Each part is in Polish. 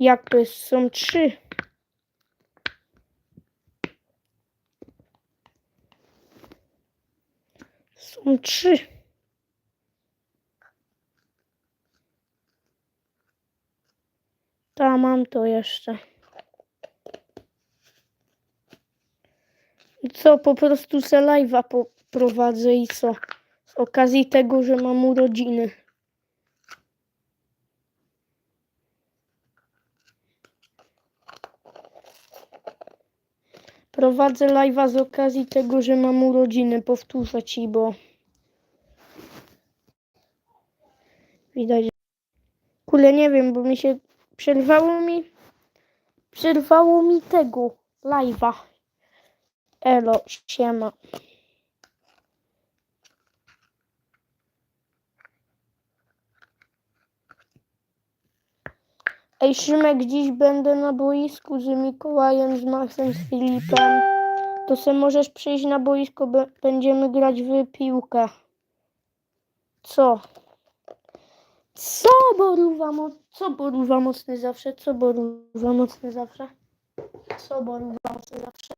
Jak? Są trzy. Są trzy. Ta, mam to jeszcze. Co, po prostu se live'a poprowadzę i co? Z okazji tego, że mam urodziny. Prowadzę live'a z okazji tego, że mam urodziny. Powtórzę ci, bo widać. Kule, nie wiem, bo mi się przerwało mi przerwało mi tego live'a. Elo, siema. Ej, Szymek, dziś będę na boisku z Mikołajem, z Maxem, z Filipem. To se możesz przyjść na boisko, będziemy grać w piłkę. Co? Co Boruwa, mo- co Boruwa mocny zawsze? Co Boruwa mocny zawsze? Co Boruwa mocny zawsze?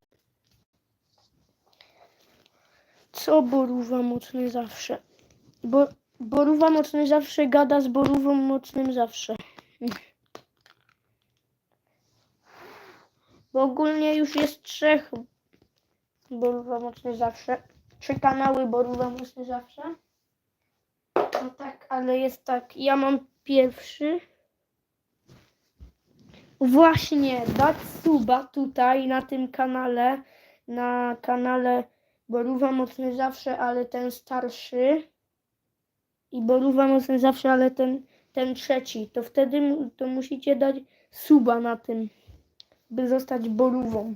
Co Boruwa mocny zawsze? Bo, Boruwa mocny zawsze gada z Borówą mocnym zawsze. Bo ogólnie już jest trzech Boruwa mocny zawsze. Trzy kanały Boruwa mocny zawsze. No tak, ale jest tak. Ja mam pierwszy. Właśnie, dać suba tutaj na tym kanale. Na kanale Boruwa mocny zawsze, ale ten starszy. I Boruwa mocny zawsze, ale ten, ten trzeci. To wtedy to musicie dać suba na tym, by zostać Borówą.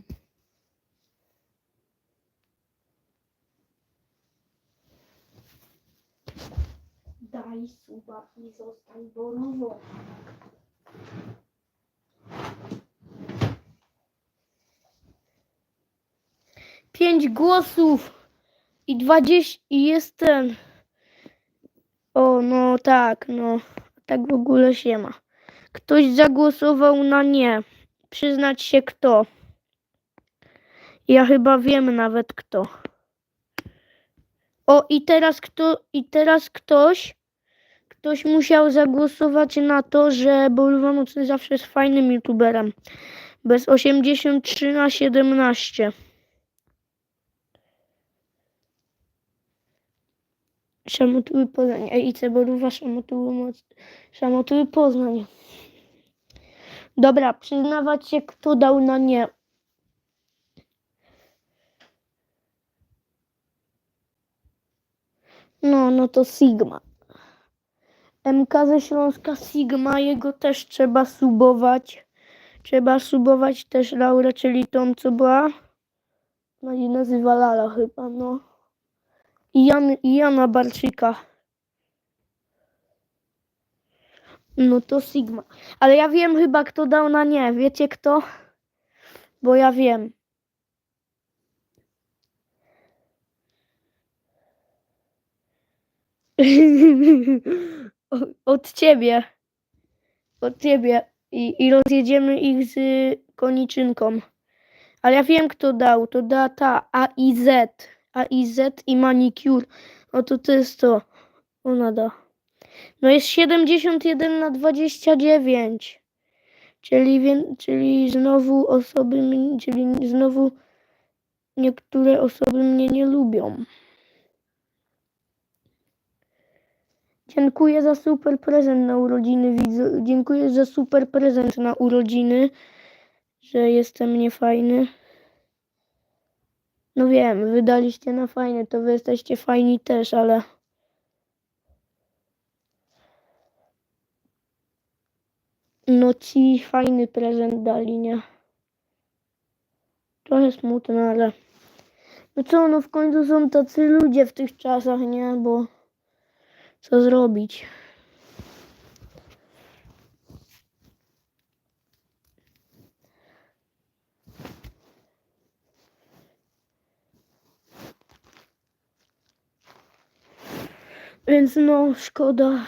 Daj suba i zostań Borówą. Pięć głosów i dwadzieścia i jest ten. O, no tak, no. Tak w ogóle się ma. Ktoś zagłosował na nie. Przyznać się kto. Ja chyba wiem nawet kto. O, i teraz kto, i teraz ktoś, ktoś musiał zagłosować na to, że Boruwa Mocny zawsze jest fajnym youtuberem. Bez 83 na 17. Szamotuły Poznań. Ej, Ceboruwa, szamotuły. Szamotuły Poznań. Dobra, przyznawać się, kto dał na nie. No, no to Sigma. MK ze Śląska Sigma, jego też trzeba subować. Trzeba subować też Laurę, czyli tą, co była. No i nazywa Lala chyba, no. I, Jan, i Jana Barczyka. No to Sigma. Ale ja wiem chyba, kto dał na nie. Wiecie kto? Bo ja wiem. Od ciebie. Od ciebie. I, I rozjedziemy ich z koniczynką. Ale ja wiem, kto dał. To da ta AIZ. AIZ i manicure. O to to jest to. Ona da. No jest 71 na 29. Czyli, czyli znowu osoby, czyli znowu niektóre osoby mnie nie lubią. Dziękuję za super prezent na urodziny. Dziękuję za super prezent na urodziny, że jestem niefajny. No wiem, wydaliście na fajny, to wy jesteście fajni też, ale. No ci fajny prezent dali, nie? Trochę smutne, ale. No co, no w końcu są tacy ludzie w tych czasach, nie? Bo co zrobić? Więc no, szkoda.